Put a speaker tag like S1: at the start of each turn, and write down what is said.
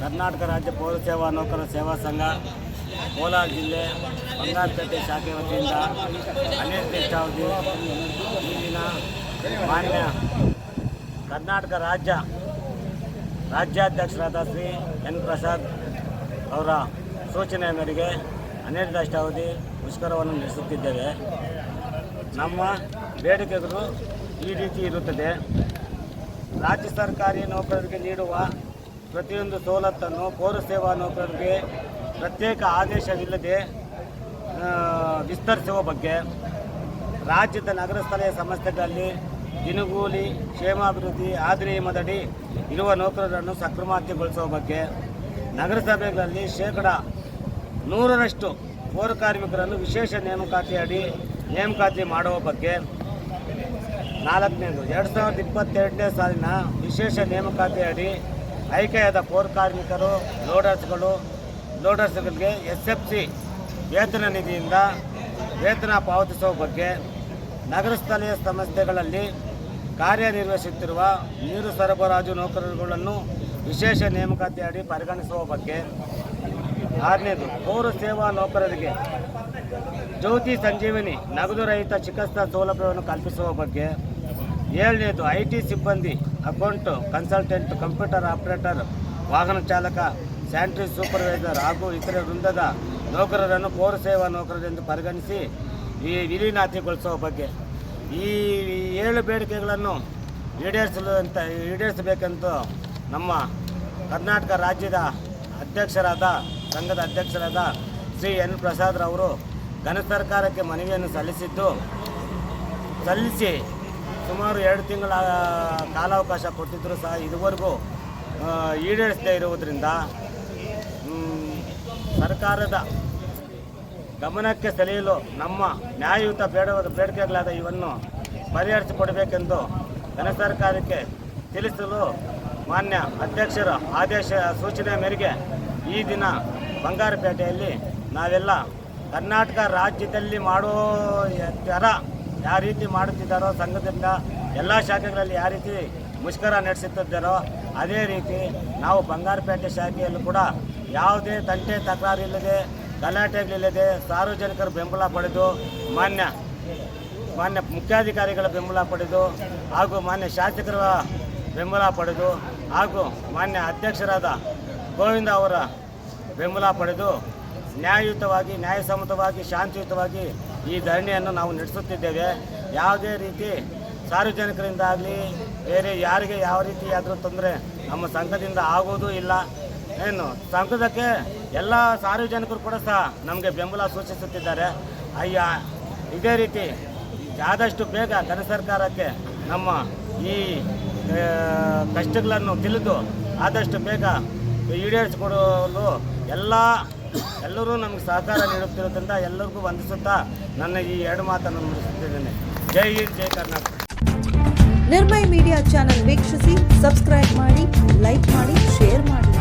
S1: ಕರ್ನಾಟಕ ರಾಜ್ಯ ಪೌರ ಸೇವಾ ನೌಕರ ಸೇವಾ ಸಂಘ ಕೋಲಾರ ಜಿಲ್ಲೆ ಬಂಗಾರಪೇಟೆ ಶಾಖೆ ವತಿಯಿಂದ ಅನಿರ್ದಿಷ್ಟಾವಧಿ ಇಲ್ಲಿನ ಮಾನ್ಯ ಕರ್ನಾಟಕ ರಾಜ್ಯ ರಾಜ್ಯಾಧ್ಯಕ್ಷರಾದ ಶ್ರೀ ಎನ್ ಪ್ರಸಾದ್ ಅವರ ಸೂಚನೆಯ ಮೇರೆಗೆ ಅನಿರ್ದಿಷ್ಟಾವಧಿ ಮುಷ್ಕರವನ್ನು ನಡೆಸುತ್ತಿದ್ದೇವೆ. ನಮ್ಮ ಬೇಡಿಕೆಗಳು ಈ ರೀತಿ ಇರುತ್ತದೆ. ರಾಜ್ಯ ಸರ್ಕಾರಿ ನೌಕರರಿಗೆ ನೀಡುವ ಪ್ರತಿಯೊಂದು ಸವಲತ್ತನ್ನು ಪೌರ ಸೇವಾ ನೌಕರರಿಗೆ ಪ್ರತ್ಯೇಕ ಆದೇಶವಿಲ್ಲದೆ ವಿಸ್ತರಿಸುವ ಬಗ್ಗೆ ರಾಜ್ಯದ ನಗರ ಸ್ಥಳೀಯ ಸಂಸ್ಥೆಗಳಲ್ಲಿ ದಿನಗೂಲಿ, ಕ್ಷೇಮಾಭಿವೃದ್ಧಿ ಅಧಿನಿಯಮದಡಿ ಇರುವ ನೌಕರರನ್ನು ಸಕ್ರಮಾತಿಗೊಳಿಸುವ ಬಗ್ಗೆ ನಗರಸಭೆಗಳಲ್ಲಿ ಶೇಕಡ ನೂರರಷ್ಟು ಪೌರ ಕಾರ್ಮಿಕರನ್ನು ವಿಶೇಷ ನೇಮಕಾತಿ ಅಡಿ ನೇಮಕಾತಿ ಮಾಡುವ ಬಗ್ಗೆ ನಾಲ್ಕನೇದು. ಎರಡು ಸಾವಿರದ ಇಪ್ಪತ್ತೆರಡನೇ ಸಾಲಿನ ವಿಶೇಷ ನೇಮಕಾತಿ ಅಡಿ ಆಯ್ಕೆಯಾದ ಪೌರ ಕಾರ್ಮಿಕರು, ಲೋಡರ್ಸ್ಗಳು, ಲೋಡರ್ಸ್ಗಳಿಗೆ ಎಸ್ ಎಫ್ ಸಿ ವೇತನ ನಿಧಿಯಿಂದ ವೇತನ ಪಾವತಿಸುವ ಬಗ್ಗೆ ನಗರ ಸ್ಥಳೀಯ ಸಂಸ್ಥೆಗಳಲ್ಲಿ ಕಾರ್ಯನಿರ್ವಹಿಸುತ್ತಿರುವ ನೀರು ಸರಬರಾಜು ನೌಕರರುಗಳನ್ನು ವಿಶೇಷ ನೇಮಕಾತಿ ಅಡಿ ಪರಿಗಣಿಸುವ ಬಗ್ಗೆ ಆರನೇದು. ಪೌರ ಸೇವಾ ನೌಕರರಿಗೆ ಜ್ಯೋತಿ ಸಂಜೀವಿನಿ, ನಗದು ರಹಿತ ಚಿಕಿತ್ಸಾ ಸೌಲಭ್ಯವನ್ನು ಕಲ್ಪಿಸುವ ಬಗ್ಗೆ ಏಳನೇದು ಐ ಟಿ ಸಿಬ್ಬಂದಿ, ಅಕೌಂಟ್ ಕನ್ಸಲ್ಟೆಂಟ್, ಕಂಪ್ಯೂಟರ್ ಆಪರೇಟರ್, ವಾಹನ ಚಾಲಕ, ಸ್ಯಾನಿಟರಿ ಸೂಪರ್ವೈಸರ್ ಹಾಗೂ ಇತರೆ ವೃಂದದ ನೌಕರರನ್ನು ಪೌರ ಸೇವಾ ನೌಕರರೆಂದು ಪರಿಗಣಿಸಿ ಈ ವಿಲೀನಾತಿಗೊಳಿಸುವ ಬಗ್ಗೆ. ಈ ಏಳು ಬೇಡಿಕೆಗಳನ್ನು ಈಡೇರಿಸಲು ಅಂತ, ಈಡೇರಿಸಬೇಕೆಂದು ನಮ್ಮ ಕರ್ನಾಟಕ ರಾಜ್ಯದ ಅಧ್ಯಕ್ಷರಾದ, ಸಂಘದ ಅಧ್ಯಕ್ಷರಾದ ಶ್ರೀ ಎನ್ ಪ್ರಸಾದ್ ರವರು ಘನ ಸರ್ಕಾರಕ್ಕೆ ಮನವಿಯನ್ನು ಸಲ್ಲಿಸಿದ್ದು, ಸಲ್ಲಿಸಿ ಸುಮಾರು ಎರಡು ತಿಂಗಳ ಕಾಲಾವಕಾಶ ಕೊಟ್ಟಿದ್ದರೂ ಸಹ ಇದುವರೆಗೂ ಈಡೇರಿಸದೇ ಇರುವುದರಿಂದ ಸರ್ಕಾರದ ಗಮನಕ್ಕೆ ಸೆಳೆಯಲು ನಮ್ಮ ನ್ಯಾಯಯುತ ಬೇಡ ಬೇಡಿಕೆಗಳಾದ ಇವನ್ನು ಪರಿಹರಿಸಿಕೊಡಬೇಕೆಂದು ಘನ ಸರ್ಕಾರಕ್ಕೆ ತಿಳಿಸಲು ಮಾನ್ಯ ಅಧ್ಯಕ್ಷರ ಆದೇಶ, ಸೂಚನೆ ಮೇರೆಗೆ ಈ ದಿನ ಬಂಗಾರಪೇಟೆಯಲ್ಲಿ ನಾವೆಲ್ಲ ಕರ್ನಾಟಕ ರಾಜ್ಯದಲ್ಲಿ ಮಾಡೋ ಥರ ಯಾವ ರೀತಿ ಮಾಡುತ್ತಿದ್ದಾರೋ, ಸಂಘದಿಂದ ಎಲ್ಲ ಶಾಖೆಗಳಲ್ಲಿ ಯಾವ ರೀತಿ ಮುಷ್ಕರ ನಡೆಸುತ್ತಿದ್ದಾರೋ, ಅದೇ ರೀತಿ ನಾವು ಬಂಗಾರಪೇಟೆ ಶಾಖೆಯಲ್ಲೂ ಕೂಡ ಯಾವುದೇ ತಂಟೆ ತಕರಾರಿಲ್ಲದೆ, ಗಲಾಟೆಗಳಿಲ್ಲದೆ ಸಾರ್ವಜನಿಕರ ಬೆಂಬಲ ಪಡೆದು, ಮಾನ್ಯ ಮಾನ್ಯ ಮುಖ್ಯಾಧಿಕಾರಿಗಳ ಬೆಂಬಲ ಪಡೆದು ಹಾಗೂ ಮಾನ್ಯ ಶಾಸಕರ ಬೆಂಬಲ ಪಡೆದು ಹಾಗೂ ಮಾನ್ಯ ಅಧ್ಯಕ್ಷರಾದ ಗೋವಿಂದ ಅವರ ಬೆಂಬಲ ಪಡೆದು ನ್ಯಾಯಯುತವಾಗಿ, ನ್ಯಾಯಸಮ್ಮತವಾಗಿ, ಶಾಂತಿಯುತವಾಗಿ ಈ ಧರಣಿಯನ್ನು ನಾವು ನಡೆಸುತ್ತಿದ್ದೇವೆ. ಯಾವುದೇ ರೀತಿ ಸಾರ್ವಜನಿಕರಿಂದಾಗಲಿ, ಬೇರೆ ಯಾರಿಗೆ ಯಾವ ರೀತಿ ಆದರೂ ತೊಂದರೆ ನಮ್ಮ ಸಂಘದಿಂದ ಆಗೋದೂ ಇಲ್ಲ. ಏನು, ಸಂಘದಕ್ಕೆ ಎಲ್ಲ ಸಾರ್ವಜನಿಕರು ಕೂಡ ಸಹ ನಮಗೆ ಬೆಂಬಲ ಸೂಚಿಸುತ್ತಿದ್ದಾರೆ. ಅಯ್ಯ, ಇದೇ ರೀತಿ ಆದಷ್ಟು ಬೇಗ ಘನ ಸರ್ಕಾರಕ್ಕೆ ನಮ್ಮ ಈ ಕಷ್ಟಗಳನ್ನು ತಿಳಿದು ಆದಷ್ಟು ಬೇಗ ಈಡೇರಿಸಿಕೊಡಲು ಎಲ್ಲ ಎಲ್ಲರೂ ನಮ್ಗೆ ಸಹಕಾರ ನೀಡುತ್ತಿರೋದ್ರಿಂದ ಎಲ್ಲರಿಗೂ ವಂದಿಸುತ್ತಾ ನನ್ನ ಈ ಎರಡು ಮಾತನ್ನು ಮುಗಿಸುತ್ತಿದ್ದೇನೆ. ಜೈ ಹಿಂದ್, ಜೈ ಕರ್ನಾಟಕ.
S2: ನಿರ್ಮಯ ಮೀಡಿಯಾ ಚಾನೆಲ್ ವೀಕ್ಷಿಸಿ, ಸಬ್ಸ್ಕ್ರೈಬ್ ಮಾಡಿ, ಲೈಕ್ ಮಾಡಿ, ಶೇರ್ ಮಾಡಿ.